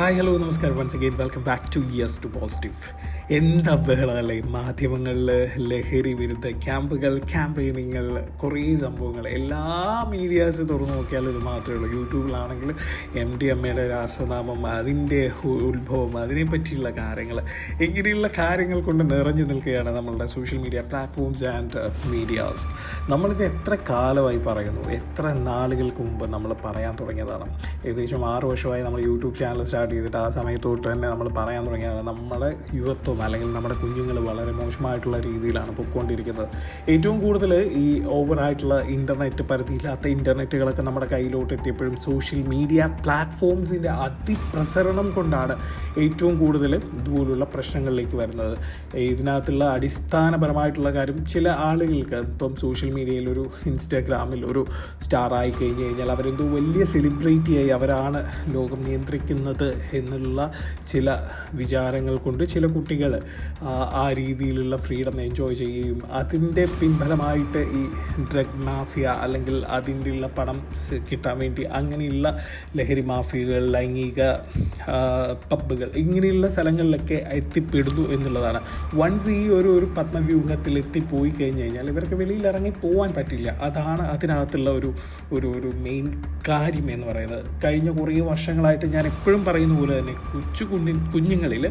Hi hello നമസ്കാരം. Once again welcome back to years to positive എന്താ ബഹളമല്ലേ മാധ്യമങ്ങളിൽ ലഹരി വിരുദ്ധ ക്യാമ്പുകൾ ക്യാമ്പയിനിങ്ങൾ കുറേ സംഭവങ്ങൾ. എല്ലാ മീഡിയാസ് തുറന്നു നോക്കിയാലും ഇത് മാത്രമേ ഉള്ളൂ. യൂട്യൂബിലാണെങ്കിൽ എം ഡി എമ്മയുടെ രാസനാമം അതിന്റെ ഉത്ഭവം അതിനെപ്പറ്റിയുള്ള കാര്യങ്ങൾ. ഇങ്ങനെയുള്ള കാര്യങ്ങൾ കൊണ്ട് നിറഞ്ഞു നിൽക്കുകയാണ് നമ്മളുടെ social media platforms and medias നമ്മളിത് എത്ര കാലമായി പറയുന്നു? എത്ര നാളുകൾക്ക് മുമ്പ് നമ്മൾ പറയാൻ തുടങ്ങിയതാണ്? ഏകദേശം ആറ് വർഷമായി നമ്മൾ യൂട്യൂബ് ചാനൽ സ്റ്റാർട്ട് ചെയ്തിട്ട് ആ സമയത്ത് തൊട്ട് തന്നെ നമ്മൾ പറയാൻ തുടങ്ങിയാണ് നമ്മുടെ യുവത്വം അല്ലെങ്കിൽ നമ്മുടെ കുഞ്ഞുങ്ങൾ വളരെ മോശമായിട്ടുള്ള രീതിയിലാണ് പൊയ്ക്കൊണ്ടിരിക്കുന്നത്. ഏറ്റവും കൂടുതൽ ഈ ഓവറായിട്ടുള്ള ഇന്റർനെറ്റ് പരിധിയില്ലാത്ത ഇന്റർനെറ്റുകളൊക്കെ നമ്മുടെ കയ്യിലോട്ട് എത്തിയപ്പോഴും സോഷ്യൽ മീഡിയ പ്ലാറ്റ്ഫോംസിന്റെ അതിപ്രസരണം കൊണ്ടാണ് ഏറ്റവും കൂടുതൽ ഇതുപോലുള്ള പ്രശ്നങ്ങളിലേക്ക് വരുന്നത്. ഇതിനകത്തുള്ള അടിസ്ഥാനപരമായിട്ടുള്ള കാര്യം ചില ആളുകൾക്ക് ഇപ്പം സോഷ്യൽ മീഡിയയിൽ ഒരു ഇൻസ്റ്റാഗ്രാമിൽ ഒരു സ്റ്റാർ ആയി കഴിഞ്ഞ് കഴിഞ്ഞാൽ അവരെന്തോ വലിയ സെലിബ്രിറ്റിയായി അവരാണ് ലോകം നിയന്ത്രിക്കുന്നത് എന്നുള്ള ചില വിചാരങ്ങൾ കൊണ്ട് ചില കുട്ടികൾ ആ രീതിയിലുള്ള ഫ്രീഡം എൻജോയ് ചെയ്യുകയും അതിന്റെ പിൻഫലമായിട്ട് ഈ ഡ്രഗ് മാഫിയ അല്ലെങ്കിൽ അതിന്റെ ഉള്ള പണം കിട്ടാൻ വേണ്ടി അങ്ങനെയുള്ള ലഹരി മാഫിയകൾ ലൈംഗിക പബ്ബുകൾ ഇങ്ങനെയുള്ള സ്ഥലങ്ങളിലൊക്കെ എത്തിപ്പെടുന്നു എന്നുള്ളതാണ്. വൺസ് ഈ ഒരു ഒരു പത്മവ്യൂഹത്തിൽ എത്തിപ്പോയി കഴിഞ്ഞ് കഴിഞ്ഞാൽ ഇവർക്ക് വെളിയിൽ ഇറങ്ങി പോകാൻ പറ്റില്ല. അതാണ് അതിനകത്തുള്ള ഒരു ഒരു ഒരു മെയിൻ കാര്യം എന്ന് പറയുന്നത്. കഴിഞ്ഞ കുറേ വർഷങ്ങളായിട്ട് ഞാൻ എപ്പോഴും പറയുന്ന പോലെ തന്നെ കൊച്ചു കുഞ്ഞി കുഞ്ഞുങ്ങളിൽ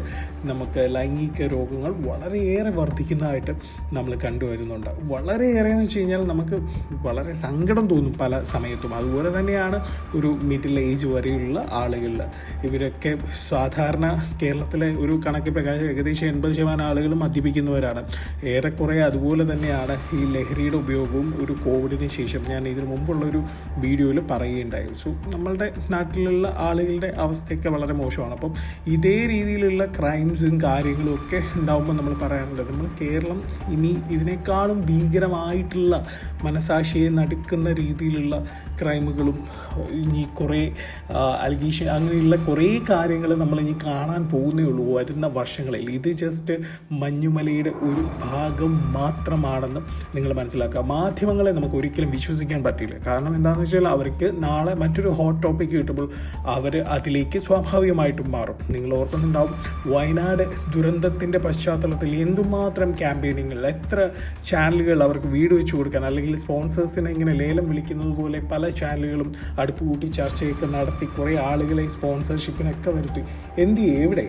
നമുക്ക് ലൈംഗിക രോഗങ്ങൾ വളരെയേറെ വർദ്ധിക്കുന്നതായിട്ട് നമ്മൾ കണ്ടുവരുന്നുണ്ട് വളരെയേറെ എന്ന് വെച്ച് കഴിഞ്ഞാൽ നമുക്ക് വളരെ സങ്കടം തോന്നും പല സമയത്തും. അതുപോലെ തന്നെയാണ് ഒരു മിഡിൽ ഏജ് വരെയുള്ള ആളുകളിൽ ഇവരൊക്കെ സാധാരണ കേരളത്തിലെ ഒരു കണക്ക് പ്രകാരം ഏകദേശം എൺപത് ശതമാനം ആളുകൾ മദ്യപിക്കുന്നവരാണ്. ഏറെക്കുറെ അതുപോലെ തന്നെയാണ് ഈ ലഹരിയുടെ ഉപയോഗവും ഒരു കോവിഡിന് ശേഷം ഞാൻ ഇതിനു മുമ്പുള്ള ഒരു വീഡിയോയിൽ പറയുകയുണ്ടായി. സോ നമ്മളുടെ നാട്ടിലുള്ള ആളുകളുടെ അവസ്ഥയൊക്കെ വളരെ മോശമാണ്. അപ്പം ഇതേ രീതിയിലുള്ള ക്രൈംസും കാര്യങ്ങളും ഒക്കെ ഉണ്ടാകുമ്പോൾ നമ്മൾ പറയാറുണ്ട്. നമ്മൾ കേരളം ഇനി ഇതിനേക്കാളും ഭീകരമായിട്ടുള്ള മനസാക്ഷിയെ നടുക്കുന്ന രീതിയിലുള്ള ക്രൈമുകളും ഇനി കുറേ അൽഗീഷൻ അങ്ങനെയുള്ള കുറേ കാര്യങ്ങൾ നമ്മൾ ഇനി കാണാൻ പോകുന്നേ ഉള്ളൂ വരുന്ന വർഷങ്ങളിൽ. ഇത് ജസ്റ്റ് മഞ്ഞുമലയുടെ ഒരു ഭാഗം മാത്രമാണെന്ന് നിങ്ങൾ മനസ്സിലാക്കുക. മാധ്യമങ്ങളെ നമുക്ക് ഒരിക്കലും വിശ്വസിക്കാൻ പറ്റില്ല. കാരണം എന്താണെന്ന് വെച്ചാൽ അവർക്ക് നാളെ മറ്റൊരു ഹോട്ട് ടോപ്പിക് കിട്ടുമ്പോൾ അവർ അതിലേക്ക് സ്വാഭാവികമായിട്ടും മാറും. നിങ്ങൾ ഓർക്കുന്നുണ്ടാവും വയനാട് ദുരന്തത്തിന്റെ പശ്ചാത്തലത്തിൽ എന്തുമാത്രം ക്യാമ്പയിനിങ്ങൾ എത്ര ചാനലുകൾ അവർക്ക് വീട് വെച്ച് കൊടുക്കാൻ അല്ലെങ്കിൽ സ്പോൺസേഴ്സിനെ ഇങ്ങനെ ലേലം വിളിക്കുന്നത് പോലെ പല ചാനലുകളും അടുപ്പ് കൂട്ടി ചർച്ചയൊക്കെ നടത്തി കുറേ ആളുകളെ സ്പോൺസർഷിപ്പിനൊക്കെ വരുത്തി. എന്ത് എവിടെ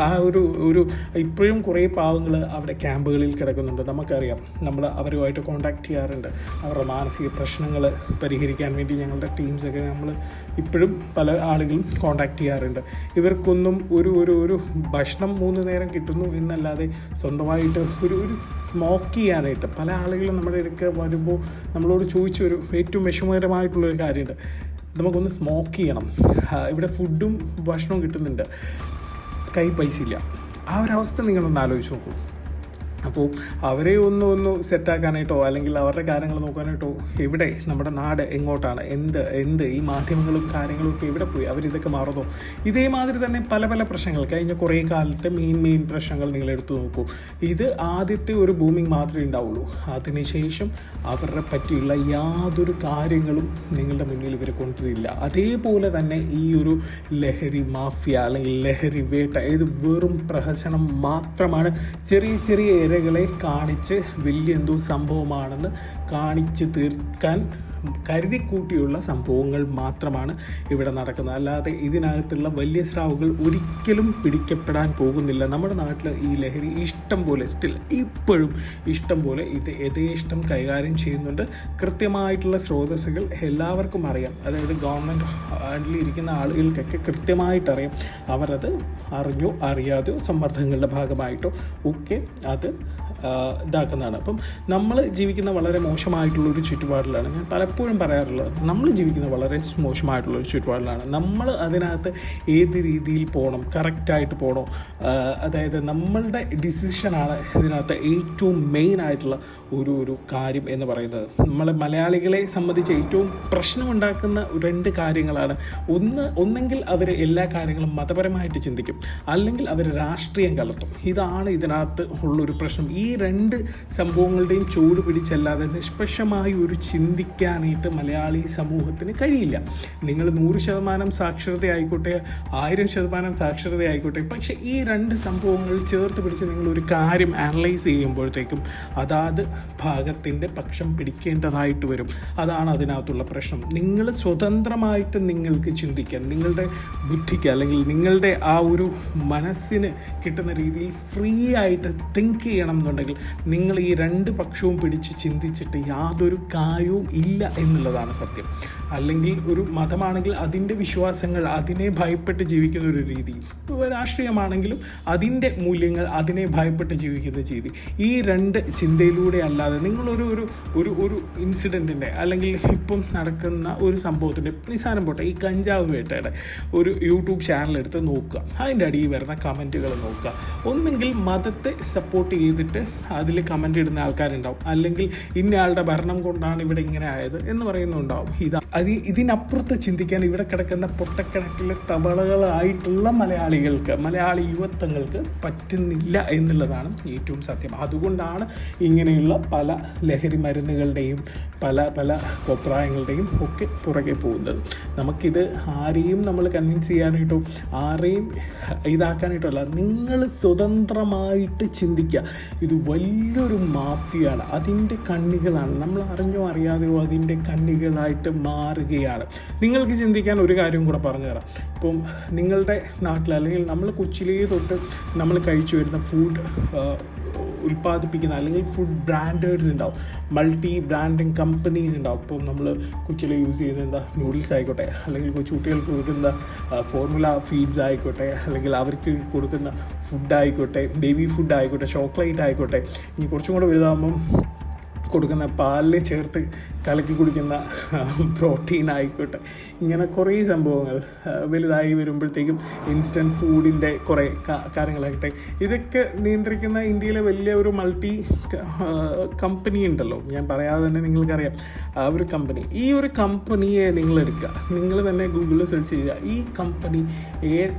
ആ ഒരു ഒരു ഇപ്പോഴും കുറേ പാവങ്ങൾ അവിടെ ക്യാമ്പുകളിൽ കിടക്കുന്നുണ്ട്. നമുക്കറിയാം നമ്മൾ അവരുമായിട്ട് കോണ്ടാക്ട് ചെയ്യാറുണ്ട്. അവരുടെ മാനസിക പ്രശ്നങ്ങൾ പരിഹരിക്കാൻ വേണ്ടി ഞങ്ങളുടെ ടീംസൊക്കെ നമ്മൾ ഇപ്പോഴും പല ആളുകളും കോണ്ടാക്ട് ചെയ്യാറുണ്ട്. ഇവർക്കൊന്നും ഒരു ഒരു ഒരു ഭക്ഷണം മൂന്ന് നേരം കിട്ടുന്നു എന്നല്ലാതെ സ്വന്തമായിട്ട് ഒരു ഒരു സ്മോക്ക് ചെയ്യാനായിട്ട് പല ആളുകളും നമ്മുടെ അടുക്ക വരുമ്പോൾ നമ്മളോട് ചോദിച്ചൊരു ഏറ്റവും വിഷമകരമായിട്ടുള്ളൊരു കാര്യമുണ്ട്. നമുക്കൊന്ന് സ്മോക്ക് ചെയ്യണം. ഇവിടെ ഫുഡും ഭക്ഷണവും കിട്ടുന്നുണ്ട്. കൈ പൈസ ഇല്ല. ആ ഒരു അവസ്ഥ നിങ്ങളൊന്ന് ആലോചിച്ച് നോക്കൂ. അപ്പോൾ അവരെ ഒന്ന് ഒന്ന് സെറ്റാക്കാനായിട്ടോ അല്ലെങ്കിൽ അവരുടെ കാര്യങ്ങൾ നോക്കാനായിട്ടോ എവിടെ നമ്മുടെ നാട് എങ്ങോട്ടാണ് എന്ത് എന്ത് ഈ മാധ്യമങ്ങളും കാര്യങ്ങളും ഒക്കെ എവിടെ പോയി അവരിതൊക്കെ മാറുന്നു. ഇതേമാതിരി തന്നെ പല പല പ്രശ്നങ്ങൾ കഴിഞ്ഞ കുറേ കാലത്തെ മെയിൻ മെയിൻ പ്രശ്നങ്ങൾ നിങ്ങൾ എടുത്തു നോക്കൂ. ഇത് ആദ്യത്തെ ഒരു ബൂമിങ് മാത്രമേ ഉണ്ടാവുള്ളൂ. അതിനുശേഷം അവരുടെ പറ്റിയുള്ള യാതൊരു കാര്യങ്ങളും നിങ്ങളുടെ മുന്നിൽ ഇവർ കൊണ്ടുവരില്ല. അതേപോലെ തന്നെ ഈ ഒരു ലഹരി മാഫിയ അല്ലെങ്കിൽ ലഹരി വേട്ട ഇത് വെറും പ്രഹസനം മാത്രമാണ്. ചെറിയ ചെറിയ ഇരകളെ കാണിച്ച് വലിയ എന്തോ സംഭവമാണെന്ന് കാണിച്ച് തീർക്കാൻ കരുതി കൂട്ടിയുള്ള സംഭവങ്ങൾ മാത്രമാണ് ഇവിടെ നടക്കുന്നത്. അല്ലാതെ ഇതിനകത്തുള്ള വലിയ സ്രാവുകൾ ഒരിക്കലും പിടിക്കപ്പെടാൻ പോകുന്നില്ല. നമ്മുടെ നാട്ടിൽ ഈ ലഹരി ഇഷ്ടം പോലെ സ്റ്റിൽ ഇപ്പോഴും ഇഷ്ടം പോലെ ഇത് യഥേഷ്ടം കൈകാര്യം ചെയ്യുന്നുണ്ട്. കൃത്യമായിട്ടുള്ള സ്രോതസ്സുകൾ എല്ലാവർക്കും അറിയാം. അതായത് ഗവൺമെന്റ് ഹാൻഡിൽ ഇരിക്കുന്ന ആളുകൾക്കൊക്കെ കൃത്യമായിട്ടറിയാം. അവരത് അറിഞ്ഞോ അറിയാതെയോ സമ്മർദ്ദങ്ങളുടെ ഭാഗമായിട്ടോ ഒക്കെ അത് ഇതാക്കുന്നതാണ്. അപ്പം നമ്മൾ ജീവിക്കുന്ന വളരെ മോശമായിട്ടുള്ള ഒരു ചുറ്റുപാടിലാണ്. ഞാൻ പലപ്പോഴും പറയാറുള്ളത് നമ്മൾ ജീവിക്കുന്ന വളരെ മോശമായിട്ടുള്ള ഒരു ചുറ്റുപാടിലാണ്. നമ്മൾ അതിനകത്ത് ഏത് രീതിയിൽ പോകണം കറക്റ്റായിട്ട് പോകണം അതായത് നമ്മളുടെ ഡിസിഷനാണ് ഇതിനകത്ത് ഏറ്റവും മെയിൻ ആയിട്ടുള്ള ഒരു ഒരു കാര്യം എന്ന് പറയുന്നത്. നമ്മൾ മലയാളികളെ സംബന്ധിച്ച് ഏറ്റവും പ്രശ്നമുണ്ടാക്കുന്ന രണ്ട് കാര്യങ്ങളാണ്. ഒന്ന് ഒന്നെങ്കിൽ അവർ എല്ലാ കാര്യങ്ങളും മതപരമായിട്ട് ചിന്തിക്കും. അല്ലെങ്കിൽ അവർ രാഷ്ട്രീയം കലർത്തും. ഇതാണ് ഇതിനകത്ത് ഉള്ളൊരു പ്രശ്നം. ഈ രണ്ട് സംഭവങ്ങളുടെയും ചൂട് പിടിച്ചല്ലാതെ നിഷ്പക്ഷമായി ഒരു ചിന്തിക്കാനായിട്ട് മലയാളി സമൂഹത്തിന് കഴിയില്ല. നിങ്ങൾ നൂറ് ശതമാനം സാക്ഷരത ആയിക്കോട്ടെ ആയിരം ശതമാനം സാക്ഷരത ആയിക്കോട്ടെ പക്ഷേ ഈ രണ്ട് സംഭവങ്ങൾ ചേർത്ത് പിടിച്ച് നിങ്ങൾ ഒരു കാര്യം അനലൈസ് ചെയ്യുമ്പോഴത്തേക്കും അതാത് ഭാഗത്തിന്റെ പക്ഷം പിടിക്കേണ്ടതായിട്ട് വരും. അതാണ് അതിനകത്തുള്ള പ്രശ്നം. നിങ്ങൾ സ്വതന്ത്രമായിട്ട് നിങ്ങൾക്ക് ചിന്തിക്കാൻ നിങ്ങളുടെ ബുദ്ധിക്ക് അല്ലെങ്കിൽ നിങ്ങളുടെ ആ ഒരു മനസ്സിന് കിട്ടുന്ന രീതിയിൽ ഫ്രീ ആയിട്ട് തിങ്ക് ചെയ്യണം എന്നുണ്ടെങ്കിൽ നിങ്ങൾ ഈ രണ്ട് പക്ഷവും പിടിച്ച് ചിന്തിച്ചിട്ട് യാതൊരു കാര്യവും ഇല്ല എന്നുള്ളതാണ് സത്യം. അല്ലെങ്കിൽ ഒരു മതമാണെങ്കിൽ അതിന്റെ വിശ്വാസങ്ങൾ അതിനെ ഭയപ്പെട്ട് ജീവിക്കുന്ന ഒരു രീതി രാഷ്ട്രീയമാണെങ്കിലും അതിന്റെ മൂല്യങ്ങൾ അതിനെ ഭയപ്പെട്ട് ജീവിക്കുന്ന രീതി. ഈ രണ്ട് ചിന്തയിലൂടെ അല്ലാതെ നിങ്ങളൊരു ഒരു ഒരു ഒരു ഇൻസിഡന്റിന്റെ അല്ലെങ്കിൽ ഇപ്പം നടക്കുന്ന ഒരു സംഭവത്തിന്റെ നിസ്സാരം പോട്ടെ ഈ കഞ്ചാവ് വേട്ടയുടെ ഒരു യൂട്യൂബ് ചാനൽ എടുത്ത് നോക്കുക. അതിന്റെ അടിയിൽ വരുന്ന കമന്റുകൾ നോക്കുക. ഒന്നെങ്കിൽ മതത്തെ സപ്പോർട്ട് ചെയ്തിട്ട് അതിൽ കമന്റ് ഇടുന്ന ആൾക്കാരുണ്ടാവും. അല്ലെങ്കിൽ ഇന്നയാളുടെ ഭരണം കൊണ്ടാണ് ഇവിടെ ഇങ്ങനെ ആയത് എന്ന് പറയുന്നുണ്ടാവും. ഇത് അത് ഇതിനപ്പുറത്ത് ചിന്തിക്കാൻ ഇവിടെ കിടക്കുന്ന പൊട്ടക്കിടക്കിലെ തവളകളായിട്ടുള്ള മലയാളികൾക്ക് മലയാളി യുവത്വങ്ങൾക്ക് പറ്റുന്നില്ല എന്നുള്ളതാണ് ഏറ്റവും സത്യം. അതുകൊണ്ടാണ് ഇങ്ങനെയുള്ള പല ലഹരി മരുന്നുകളുടെയും പല പല കോപ്രായങ്ങളുടെയും ഒക്കെ പുറകെ പോകുന്നത്. നമുക്കിത് ആരെയും നമ്മൾ കൺവിൻസ് ചെയ്യാനായിട്ടോ ആരെയും ഇതാക്കാനായിട്ടോ അല്ല നിങ്ങൾ സ്വതന്ത്രമായിട്ട് ചിന്തിക്കുക. ഇത് വലിയൊരു മാഫിയാണ്. അതിന്റെ കണ്ണികളാണ്. നമ്മൾ അറിഞ്ഞോ അറിയാതെയോ അതിന്റെ കണ്ണികളായിട്ട് മാറുകയാണ്. നിങ്ങൾക്ക് ചിന്തിക്കാൻ ഒരു കാര്യം കൂടെ പറഞ്ഞു തരാം. ഇപ്പം നിങ്ങളുടെ നാട്ടിൽ അല്ലെങ്കിൽ നമ്മൾ കൊച്ചിലേ തൊട്ട് നമ്മൾ കഴിച്ചു വരുന്ന ഫുഡ് ഉൽപ്പാദിപ്പിക്കുന്ന അല്ലെങ്കിൽ ഫുഡ് ബ്രാൻഡേഴ്സ് ഉണ്ടാവും. മൾട്ടി ബ്രാൻഡിങ് കമ്പനീസ് ഉണ്ടാവും. ഇപ്പം നമ്മൾ കൊച്ചിൽ യൂസ് ചെയ്യുന്ന എന്താ നൂഡിൽസ് ആയിക്കോട്ടെ അല്ലെങ്കിൽ കൊച്ചുകുട്ടികൾക്ക് കൊടുക്കുന്ന ഫോർമുല ഫീഡ്സ് ആയിക്കോട്ടെ അല്ലെങ്കിൽ അവർക്ക് കൊടുക്കുന്ന ഫുഡ് ആയിക്കോട്ടെ ബേബി ഫുഡ് ആയിക്കോട്ടെ ചോക്ലേറ്റ് ആയിക്കോട്ടെ ഇനി കുറച്ചും കൂടെ വലുതാകുമ്പം കൊടുക്കുന്ന പാലിൽ ചേർത്ത് കലക്കി കുടിക്കുന്ന പ്രോട്ടീൻ ആയിക്കോട്ടെ. ഇങ്ങനെ കുറേ സംഭവങ്ങൾ വലുതായി വരുമ്പോഴത്തേക്കും ഇൻസ്റ്റന്റ് ഫുഡിന്റെ കുറേ കാര്യങ്ങളാകട്ടെ ഇതൊക്കെ നിയന്ത്രിക്കുന്ന ഇന്ത്യയിലെ വലിയ ഒരു മൾട്ടി കമ്പനി ഉണ്ടല്ലോ. ഞാൻ പറയാതെ തന്നെ നിങ്ങൾക്കറിയാം. ആ ഒരു കമ്പനി. ഈ ഒരു കമ്പനിയെ നിങ്ങൾ എടുക്കുക. നിങ്ങൾ തന്നെ ഗൂഗിളിൽ സെർച്ച് ചെയ്യുക. ഈ കമ്പനി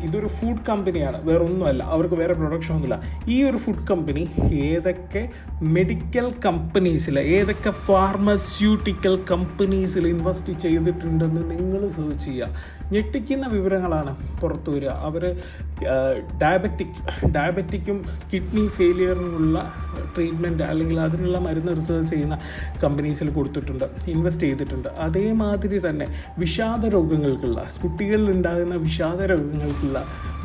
ഇതൊരു ഫുഡ് കമ്പനിയാണ് വേറെ ഒന്നുമല്ല അവർക്ക് വേറെ പ്രൊഡക്ഷൻ ഒന്നുമില്ല. ഈ ഒരു ഫുഡ് കമ്പനി ഏതൊക്കെ മെഡിക്കൽ കമ്പനീസിൽ ഏതൊക്കെ ഫാർമസ്യൂട്ടിക്കൽ കമ്പനീസിൽ ഇൻവെസ്റ്റ് ചെയ്തിട്ടുണ്ടെന്ന് നിങ്ങൾ സെർച്ച് ചെയ്യുക. ഞെട്ടിക്കുന്ന വിവരങ്ങളാണ് പുറത്തു വരിക. അവർ ഡയബറ്റിക് ഡയബറ്റിക്കും കിഡ്നി ഫെയിലിയറിനുള്ള ട്രീറ്റ്മെന്റ് അല്ലെങ്കിൽ അതിനുള്ള മരുന്ന് റിസർച്ച് ചെയ്യുന്ന കമ്പനീസിൽ കൊടുത്തിട്ടുണ്ട് ഇൻവെസ്റ്റ് ചെയ്തിട്ടുണ്ട്. അതേമാതിരി തന്നെ വിഷാദ രോഗങ്ങൾക്കുള്ള കുട്ടികളിൽ ഉണ്ടാകുന്ന വിഷാദ രോഗങ്ങൾക്കുള്ള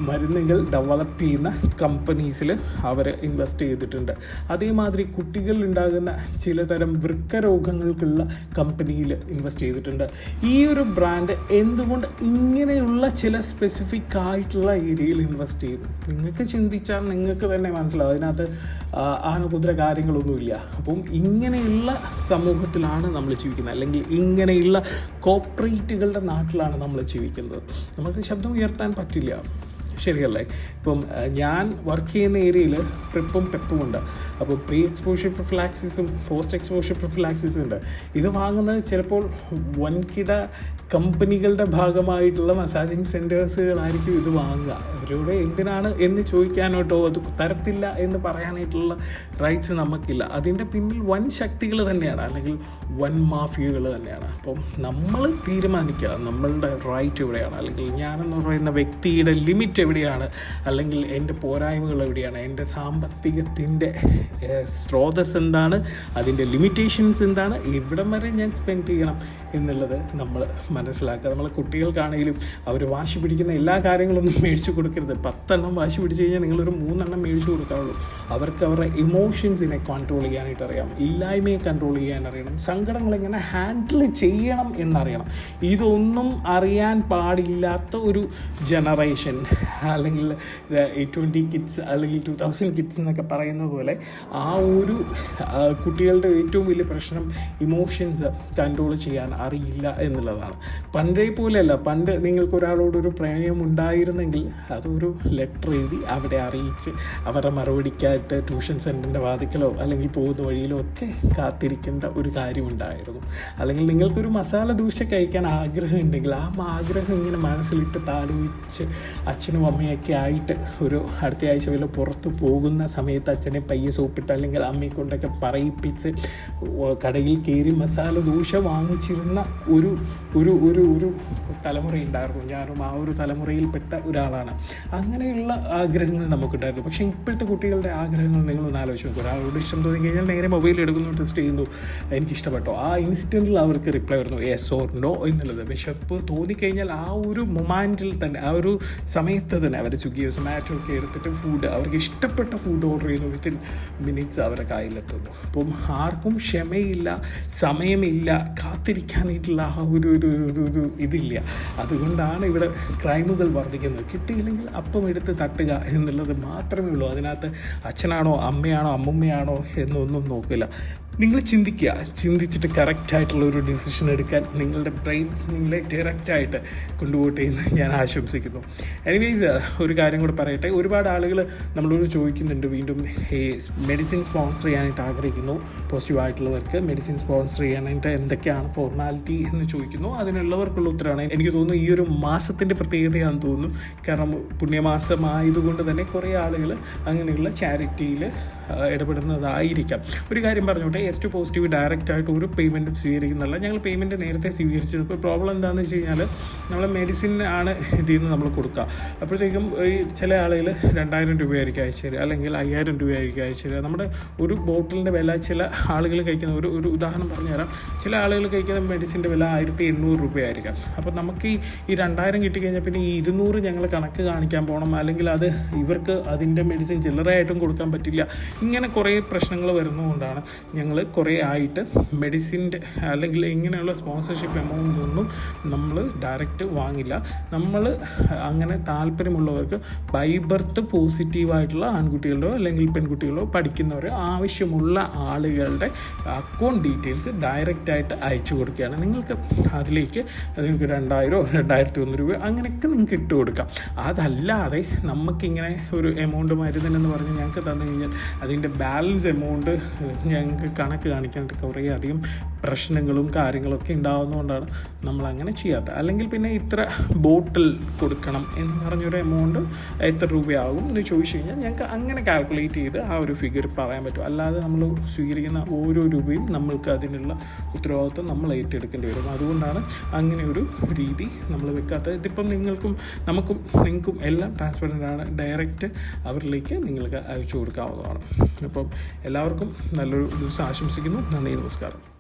മരുന്നുകൾ ഡെവലപ്പ് ചെയ്യുന്ന കമ്പനീസിൽ അവർ ഇൻവെസ്റ്റ് ചെയ്തിട്ടുണ്ട്. അതേമാതിരി കുട്ടികളിൽ ഉണ്ടാകുന്ന ചിലതരം വൃക്ക രോഗങ്ങൾക്കുള്ള കമ്പനിയിൽ ഇൻവെസ്റ്റ് ചെയ്തിട്ടുണ്ട്. ഈ ഒരു ബ്രാൻഡ് എന്തുകൊണ്ട് ഇങ്ങനെയുള്ള ചില സ്പെസിഫിക് ആയിട്ടുള്ള ഏരിയയിൽ ഇൻവെസ്റ്റ് ചെയ്യുന്നു. നിങ്ങൾക്ക് ചിന്തിച്ചാൽ നിങ്ങൾക്ക് തന്നെ മനസ്സിലാവും. അതിനകത്ത് ആനകുതിര കാര്യങ്ങളൊന്നുമില്ല. അപ്പം ഇങ്ങനെയുള്ള സമൂഹത്തിലാണ് നമ്മൾ ജീവിക്കുന്നത്. അല്ലെങ്കിൽ ഇങ്ങനെയുള്ള കോപ്പറേറ്റുകളുടെ നാട്ടിലാണ് നമ്മൾ ജീവിക്കുന്നത്. നമുക്ക് ശബ്ദം ഉയർത്താൻ പറ്റില്ല. ശരിയല്ലേ? ഇപ്പം ഞാൻ വർക്ക് ചെയ്യുന്ന ഏരിയയിൽ പ്രിപ്പും പെപ്പും ഉണ്ട്. അപ്പോൾ പ്രീ എക്സ്പോഷർ പ്രിഫ്ലാക്സിസും പോസ്റ്റ് എക്സ്പോഷർ പ്രിഫ്ലാക്സിസും ഉണ്ട്. ഇത് വാങ്ങുന്നത് ചിലപ്പോൾ വൻകിട കമ്പനികളുടെ ഭാഗമായിട്ടുള്ള മസാജിങ് സെന്റേഴ്സുകളായിരിക്കും ഇത് വാങ്ങുക. അവരോട് എന്തിനാണ് എന്ന് ചോദിക്കാനോട്ടോ അത് തരത്തില്ല എന്ന് പറയാനായിട്ടുള്ള റൈറ്റ്സ് നമുക്കില്ല. അതിന്റെ പിന്നിൽ വൻ ശക്തികൾ തന്നെയാണ് അല്ലെങ്കിൽ വൻ മാഫിയകൾ തന്നെയാണ്. അപ്പം നമ്മൾ തീരുമാനിക്കുക നമ്മളുടെ റൈറ്റ് എവിടെയാണ് അല്ലെങ്കിൽ ഞാനെന്ന് പറയുന്ന വ്യക്തിയുടെ ലിമിറ്റ് എവിടെയാണ്? അല്ലെങ്കിൽ എന്റെ പോരായ്മകൾ എവിടെയാണ്? എന്റെ സാമ്പത്തികത്തിന്റെ സ്രോതസ് എന്താണ്? അതിന്റെ ലിമിറ്റേഷൻസ് എന്താണ്? എവിടം വരെ ഞാൻ സ്പെൻഡ് ചെയ്യണം എന്നുള്ളത് നമ്മൾ മനസ്സിലാക്കുക. നമ്മളെ കുട്ടികൾക്കാണെങ്കിലും അവർ വാശി പിടിക്കുന്ന എല്ലാ കാര്യങ്ങളൊന്നും മേടിച്ചു കൊടുക്കരുത്. പത്തെണ്ണം വാശി പിടിച്ച് കഴിഞ്ഞാൽ നിങ്ങളൊരു മൂന്നെണ്ണം മേടിച്ചു കൊടുക്കാറുള്ളൂ അവർക്ക് അവരുടെ ഇമോഷൻസിനെ കൺട്രോൾ ചെയ്യാനായിട്ട് അറിയാം. ഇല്ലായ്മയെ കൺട്രോൾ ചെയ്യാൻ അറിയണം. സങ്കടങ്ങൾ എങ്ങനെ ഹാൻഡിൽ ചെയ്യണം എന്നറിയണം. ഇതൊന്നും അറിയാൻ പാടില്ലാത്ത ഒരു ജനറേഷൻ അല്ലെങ്കിൽ ട്വന്റി കിഡ്സ് അല്ലെങ്കിൽ ടു തൗസൻഡ് കിഡ്സ് എന്നൊക്കെ പറയുന്ന പോലെ ആ ഒരു കുട്ടികളുടെ ഏറ്റവും വലിയ പ്രശ്നം ഇമോഷൻസ് കൺട്രോൾ ചെയ്യാൻ അറിയില്ല എന്നുള്ളതാണ്. പണ്ടേ പോലെയല്ല. പണ്ട് നിങ്ങൾക്ക് ഒരാളോടൊരു പ്രേമം ഉണ്ടായിരുന്നെങ്കിൽ അതൊരു ലെറ്റർ എഴുതി അവിടെ അറിയിച്ച് അവരുടെ മറുപടിക്കായിട്ട് ട്യൂഷൻ സെന്ററിന്റെ വാതിക്കലോ അല്ലെങ്കിൽ പോകുന്ന വഴിയിലോ ഒക്കെ കാത്തിരിക്കേണ്ട ഒരു കാര്യമുണ്ടായിരുന്നു. അല്ലെങ്കിൽ നിങ്ങൾക്കൊരു മസാല ദൂശ കഴിക്കാൻ ആഗ്രഹം ഉണ്ടെങ്കിൽ ആ ആഗ്രഹം ഇങ്ങനെ മനസ്സിലിട്ട് താലോചിച്ച് അച്ഛനും അമ്മയൊക്കെ ആയിട്ട് ഒരു അടുത്ത ആഴ്ച വല്ല പുറത്ത് പോകുന്ന സമയത്ത് അച്ഛനെ പയ്യെ സോപ്പിട്ട് അല്ലെങ്കിൽ അമ്മയെ കൊണ്ടൊക്കെ പറയിപ്പിച്ച് കടയിൽ കയറി മസാല ദോശ വാങ്ങിച്ചിരുന്ന ഒരു ഒരു ഒരു ഒരു തലമുറയുണ്ടായിരുന്നു ഞാനും ആ ഒരു തലമുറയിൽപ്പെട്ട ഒരാളാണ്. അങ്ങനെയുള്ള ആഗ്രഹങ്ങൾ നമുക്കുണ്ടായിരുന്നു. പക്ഷേ ഇപ്പോഴത്തെ കുട്ടികളുടെ ആഗ്രഹങ്ങൾ നിങ്ങൾ ഒന്ന് ആലോചിച്ച് നോക്കും. ഒരാളോട് ഇഷ്ടം തോന്നി കഴിഞ്ഞാൽ നേരെ മൊബൈൽ എടുക്കുന്നു ടെസ്റ്റ് ചെയ്യുന്നു. എനിക്ക് ഇഷ്ടപ്പെട്ടോ ആ ഇൻസ്റ്റന്റിൽ അവർക്ക് റിപ്ലൈ വരുന്നു എസ് ഓർ നോ എന്നുള്ളത്. വിശപ്പ് തോന്നിക്കഴിഞ്ഞാൽ ആ ഒരു മൊമാന്റിൽ തന്നെ ആ ഒരു സമയത്ത് തന്നെ. അവർ സ്വിഗ്ഗിയോ സൊമാറ്റോ ഒക്കെ എടുത്തിട്ട് ഫുഡ് അവർക്ക് ഇഷ്ടപ്പെട്ട ഫുഡ് ഓർഡർ ചെയ്ത് വിത്തിൻ മിനിറ്റ്സ് അവരുടെ കയ്യിലെത്തുന്നു. അപ്പം ആർക്കും ക്ഷമയില്ല സമയമില്ല കാത്തിരിക്കാനായിട്ടുള്ള ആ ഒരു- ഒരു ഒരു ഇതില്ല. അതുകൊണ്ടാണ് ഇവിടെ ക്രൈമുകൾ വർദ്ധിക്കുന്നത്. കിട്ടിയില്ലെങ്കിൽ അപ്പം എടുത്ത് തട്ടുക എന്നുള്ളത് മാത്രമേ ഉള്ളൂ. അതിനകത്ത് അച്ഛനാണോ അമ്മയാണോ അമ്മുമ്മയാണോ എന്നൊന്നും നോക്കില്ല. നിങ്ങൾ ചിന്തിക്കുക ചിന്തിച്ചിട്ട് കറക്റ്റായിട്ടുള്ള ഒരു ഡിസിഷൻ എടുക്കാൻ നിങ്ങളുടെ ബ്രെയിൻ നിങ്ങളെ ഡയറക്റ്റായിട്ട് കൊണ്ടുപോട്ടെ എന്ന് ഞാൻ ആശംസിക്കുന്നു. എനിവേസ് ഒരു കാര്യം കൂടെ പറയട്ടെ. ഒരുപാട് ആളുകൾ നമ്മളോട് ചോദിക്കുന്നുണ്ട് വീണ്ടും ഈ മെഡിസിൻ സ്പോൺസർ ചെയ്യാനായിട്ട് ആഗ്രഹിക്കുന്നു പോസിറ്റീവായിട്ടുള്ളവർക്ക് മെഡിസിൻ സ്പോൺസർ ചെയ്യാനായിട്ട് എന്തൊക്കെയാണ് ഫോർമാലിറ്റി എന്ന് ചോദിക്കുന്നു. അതിനുള്ളവർക്കുള്ള ഉത്തരമാണ് എനിക്ക് തോന്നുന്നു ഈ ഒരു മാസത്തിന്റെ പ്രത്യേകതയാണെന്ന് തോന്നുന്നു. കാരണം പുണ്യമാസമായതുകൊണ്ട് തന്നെ കുറേ ആളുകൾ അങ്ങനെയുള്ള ചാരിറ്റിയിൽ ഇടപെടുന്നതായിരിക്കാം. ഒരു കാര്യം പറഞ്ഞോട്ടെ എസ് ടു പോസിറ്റീവ് ഡയറക്റ്റ് ആയിട്ട് ഒരു പേയ്മെന്റും സ്വീകരിക്കുന്നില്ല ഞങ്ങൾ പേയ്മെന്റ് നേരത്തെ സ്വീകരിച്ചത് ഇപ്പോൾ പ്രോബ്ലം എന്താണെന്ന് വെച്ച് കഴിഞ്ഞാൽ നമ്മൾ മെഡിസിൻ ആണ് ഇതിൽ നിന്ന് നമ്മൾ കൊടുക്കുക. അപ്പോഴത്തേക്കും ഈ ചില ആളുകൾ രണ്ടായിരം രൂപയായിരിക്കും അയച്ചു തരിക അല്ലെങ്കിൽ അയ്യായിരം രൂപയായിരിക്കും അയച്ചു തരിക. നമ്മുടെ ഒരു ബോട്ടിലിന്റെ വില ചില ആളുകൾ കഴിക്കുന്ന ഒരു ഒരു ഉദാഹരണം പറഞ്ഞു തരാം ചില ആളുകൾ കഴിക്കുന്ന മെഡിസിന്റെ വില ആയിരത്തി എണ്ണൂറ് രൂപയായിരിക്കാം. അപ്പോൾ നമുക്ക് ഈ രണ്ടായിരം കിട്ടിക്കഴിഞ്ഞാൽ പിന്നെ ഈ ഇരുന്നൂറ് ഞങ്ങൾ കണക്ക് കാണിക്കാൻ പോകണം അല്ലെങ്കിൽ അത് ഇവർക്ക് അതിന്റെ മെഡിസിൻ ചില്ലറയായിട്ടും കൊടുക്കാൻ പറ്റില്ല. ഇങ്ങനെ കുറേ പ്രശ്നങ്ങൾ വരുന്നതുകൊണ്ടാണ് ഞങ്ങൾ കുറേ ആയിട്ട് മെഡിസിന്റെ അല്ലെങ്കിൽ ഇങ്ങനെയുള്ള സ്പോൺസർഷിപ്പ് എമൗണ്ട്സ് ഒന്നും നമ്മൾ ഡയറക്റ്റ് വാങ്ങില്ല. നമ്മൾ അങ്ങനെ താല്പര്യമുള്ളവർക്ക് ബൈ ബർത്ത് പോസിറ്റീവായിട്ടുള്ള ആൺകുട്ടികളുടെയോ അല്ലെങ്കിൽ പെൺകുട്ടികളോ പഠിക്കുന്നവരോ ആവശ്യമുള്ള ആളുകളുടെ അക്കൗണ്ട് ഡീറ്റെയിൽസ് ഡയറക്റ്റായിട്ട് അയച്ചു കൊടുക്കുകയാണ്. നിങ്ങൾക്ക് അതിലേക്ക് നിങ്ങൾക്ക് രണ്ടായിരമോ രണ്ടായിരത്തി ഒന്ന് രൂപ അങ്ങനെയൊക്കെ നിങ്ങൾക്ക് ഇട്ട് കൊടുക്കാം. അതല്ലാതെ നമുക്കിങ്ങനെ ഒരു എമൗണ്ട് മരുന്നിനെന്ന് പറഞ്ഞ് ഞങ്ങൾക്ക് തന്നു കഴിഞ്ഞാൽ അതിന്റെ ബാലൻസ് എമൗണ്ട് ഞങ്ങൾക്ക് കണക്ക് കാണിക്കാനായിട്ട് കുറേ അധികം പ്രശ്നങ്ങളും കാര്യങ്ങളൊക്കെ ഉണ്ടാകുന്നതുകൊണ്ടാണ് നമ്മൾ അങ്ങനെ ചെയ്യാത്തത്. അല്ലെങ്കിൽ പിന്നെ ഇത്ര ബോട്ടിൽ കൊടുക്കണം എന്ന് പറഞ്ഞൊരു എമൗണ്ട് എത്ര രൂപയാകും എന്ന് ചോദിച്ചു കഴിഞ്ഞാൽ ഞങ്ങൾക്ക് അങ്ങനെ കാൽക്കുലേറ്റ് ചെയ്ത് ആ ഒരു ഫിഗർ പറയാൻ പറ്റും. അല്ലാതെ നമ്മൾ സ്വീകരിക്കുന്ന ഓരോ രൂപയും നമ്മൾക്ക് അതിനുള്ള ഉത്തരവാദിത്വം നമ്മൾ ഏറ്റെടുക്കേണ്ടി വരും. അതുകൊണ്ടാണ് അങ്ങനെ ഒരു രീതി നമ്മൾ വെക്കാത്തത്. ഇതിപ്പം നിങ്ങൾക്കും നമുക്കും നിങ്ങൾക്കും എല്ലാം ട്രാൻസ്പെറന്റ് ആണ്. ഡയറക്റ്റ് അവരിലേക്ക് നിങ്ങൾക്ക് അയച്ചു കൊടുക്കാവുന്നതാണ്. അപ്പം എല്ലാവർക്കും നല്ലൊരു ദിവസം ആശംസിക്കുന്നു. നന്ദി നമസ്കാരം.